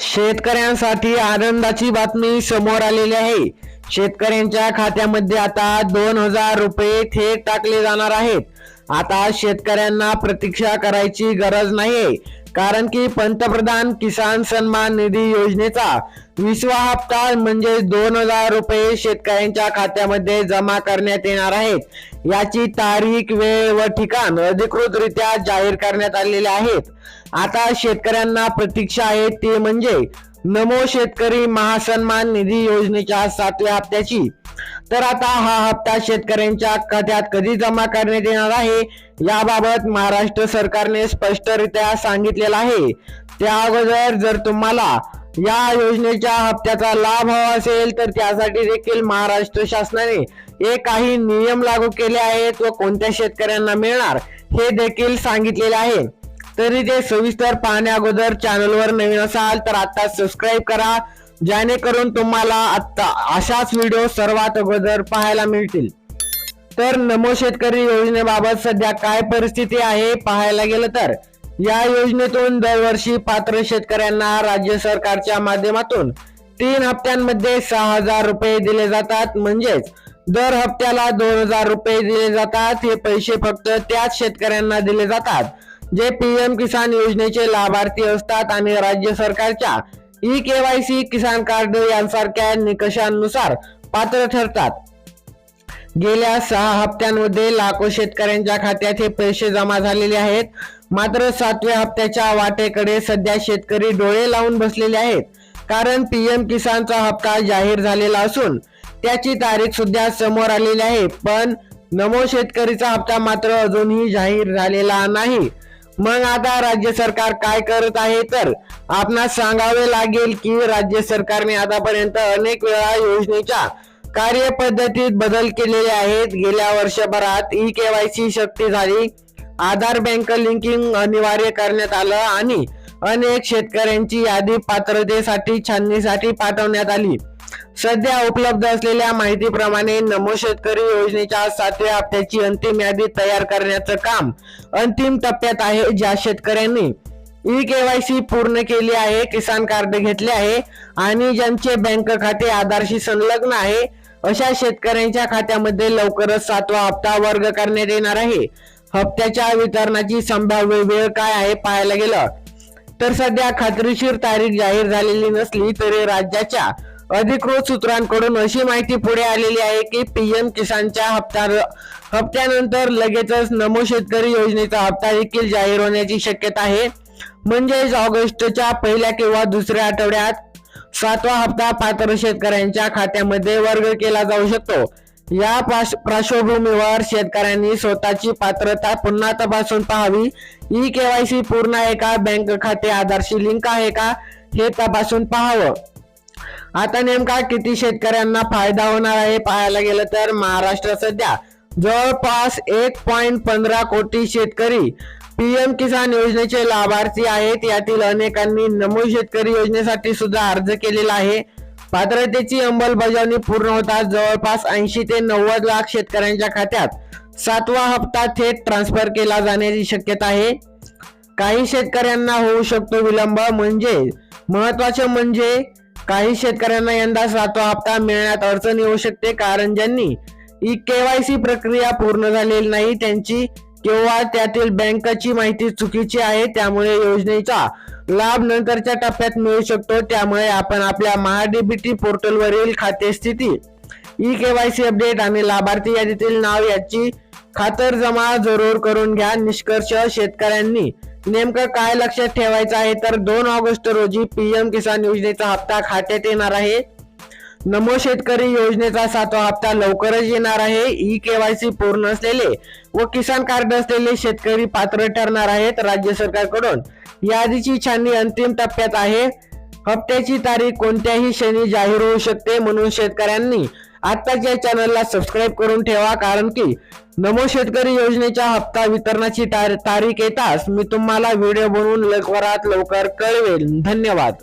शेतकऱ्यांसाठी आनंदाची बातमी समोर आलेली आहे. शेतकऱ्यांच्या खात्यामध्ये आता दोन हजार रुपये थेट टाकले जाणार आहेत. आता शेतकऱ्यांना प्रतीक्षा करायची गरज नाहीये. कारण की पंतप्रधान किसान सन्मान निधी योजनेचा विसवा हप्ता म्हणजे दोन हजार रुपये शेतकऱ्यांच्या खात्यामध्ये जमा करण्यात येणार आहेत याची तारीख वेळ व ठिकाण अधिकृतरित्या जाहीर करण्यात आलेले आहेत. आता शेतकऱ्यांना प्रतीक्षा आहे ते म्हणजे नमो शेतकरी महासन्मान निधी योजनेच्या सातव्या हप्त्याची. तर आता हा हप्ता शेतकऱ्यांच्या खात्यात कधी जमा करण्यात येणार आहे याबाबत महाराष्ट्र सरकारने स्पष्टरित्या सांगितलेलं आहे. त्या अगोदर जर तुम्हाला या योजनेच्या हप्त्याचा लाभ हवा असेल तर त्यासाठी देखील महाराष्ट्र शासनाने एक काही नियम लागू केले आहेत व कोणत्या शेतकऱ्यांना मिळणार हे देखील सांगितलेले आहे. तरी ते सविस्तर पाहण्या अगोदर चॅनलवर नवीन असाल तर आता सबस्क्राईब करा. जेणेकरून तुम्हाला आता अशाच व्हिडिओ सर्वात अगोदर पाहायला मिळतील. तर नमो शेतकरी योजनेबाबत सध्या काय परिस्थिती आहे पाहायला गेलं तर या योजनेतून दरवर्षी पात्र शेतकऱ्यांना राज्य सरकारच्या माध्यमातून तीन हप्त्यांमध्ये सहा हजार रुपये दिले जातात. म्हणजेच दर हप्त्याला दोन हजार रुपये दिले जातात. हे पैसे फक्त त्याच शेतकऱ्यांना दिले जातात. जे पीएम किसान योजनेचे लाभार्थी असतात आणि राज्य सरकारच्या ई केवायसी किसान कार्ड यांसारख्या निकषांनुसार पात्र ठरतात. गेल्या सहा हप्त्यांमध्ये लाखो शेतकऱ्यांच्या खात्यात हे पैसे जमा झालेले आहेत. मात्र सातव्या हप्त्याच्या वाटेकडे सध्या शेतकरी डोळे लावून बसलेले आहेत. कारण पीएम किसानचा हप्ता जाहीर झालेला असून त्याची तारीख सुद्धा समोर आलेली आहे. पण नमो शेतकरीचा हप्ता मात्र अजूनही जाहीर झालेला नाही. मग आता राज्य सरकार काय करत आहे? तर आपणास सांगावे लागेल की राज्य सरकारने आतापर्यंत अनेक वेळा योजनेच्या कार्यपद्धतीत बदल केलेले आहेत. गेल्या वर्षभरात ई केवायसी शक्ती झाली. आधार बँक लिंकिंग अनिवार्य करण्यात आलं आणि अनेक शेतकऱ्यांची यादी पात्रतेसाठी छाननीसाठी पाठवण्यात आली. सध्या उपलब्ध असलेल्या माहितीप्रमाणे नमो शेतकरी योजनेच्या सातव्या हप्त्याची अंतिम यादी तयार करण्याचं काम अंतिम टप्प्यात आहे ज्या शेतकऱ्यांनी ई केवायसी पूर्ण केली आहे किसान कार्ड घेतले आहे आणि ज्यांचे बँक खाते आधारशी संलग्न आहे अशा शेतकऱ्यांच्या खात्यामध्ये लवकरच सातवा हप्ता वर्ग करण्यात येणार आहे. हप्त्याच्या वितरणाची संभाव्य वेळ काय आहे पाहायला गेलं. तर सध्या खात्रीशीर तारीख जाहीर झालेली नसली तरी राज्याच्या अधिकृत सूत्रांकडून अशी माहिती पुढे आलेली आहे की पीएम किसानच्या हप्ता हप्त्यानंतर लगेचच नमो शेतकरी योजनेचा हप्ता देखील जाहीर होण्याची शक्यता आहे. म्हणजेच ऑगस्टच्या पहिल्या किंवा दुसऱ्या आठवड्यात सातवा हप्ता पात्र शेतकऱ्यांच्या खात्यामध्ये वर्ग केला जाऊ शकतो. या पार्श्वभूमीवर शेतकऱ्यांनी स्वतःची पात्रता पुन्हा तपासून पाहावी. ई केवायसी पूर्ण आहे का? बँक खाते आधारशी लिंक आहे का? हे तपासून पाहावं. आता नेमका किती शेतकऱ्यांना फायदा होणार आहे पाहायला गेलं तर महाराष्ट्र सध्या जवळपास एक पॉइंट पंधरा कोटी शेतकरी पीएम किसान योजनेचे लाभार्थी आहेत. यातील अनेकांनी नमो शेतकरी योजनेसाठी सुद्धा अर्ज केलेला आहे. पात्रतेची अंमलबजावणी पूर्ण होताच जवळपास ऐंशी ते नव्वद लाख शेतकऱ्यांच्या खात्यात सातवा हप्ता थेट ट्रान्सफर केला जाण्याची शक्यता आहे. काही शेतकऱ्यांना होऊ शकतो विलंब. म्हणजे महत्त्वाचे म्हणजे काही शेतकऱ्यांना यंदा सातवा हप्ता मिळण्यात अडचण येऊ शकते कारण ज्यांनी ई केवायसी प्रक्रिया पूर्ण झालेली नाही त्यांची किंवा त्यातील बँकेची माहिती चुकीची आहे त्यामुळे योजनेचा लाभ नंतरच्या टप्प्यात मिळू शकतो. त्यामुळे आपण आपल्या महाडीबीटी पोर्टलवरील खाते स्थिती ई केवायसी अपडेट आणि लाभार्थी यादीतील नाव याची खातरजमा जरूर करून घ्या. निष्कर्ष शेतकऱ्यांनी नेमकं काय लक्षात ठेवायचं आहे? तर दोन ऑगस्ट रोजी पीएम किसान योजनेचा हप्ता खात्यात येणार आहे. नमो शेतकरी योजनेचा सातवा हप्ता लवकरच येणार आहे. ई केवायसी पूर्ण असलेले व किसान कार्ड असलेले शेतकरी पात्र ठरणार आहेत राज्य सरकारकडून. यादीची छाननी अंतिम टप्प्यात आहे. हप्त्याची तारीख कोणत्याही क्षणी जाहीर होऊ शकते म्हणून शेतकऱ्यांनी आत्ताच या चॅनलला सबस्क्राईब करून ठेवा कारण की नमो शेतकरी योजनेच्या हप्ता वितरणाची तारीख येताच मी तुम्हाला व्हिडिओ बनवून लवकरात लवकर कळवेल धन्यवाद.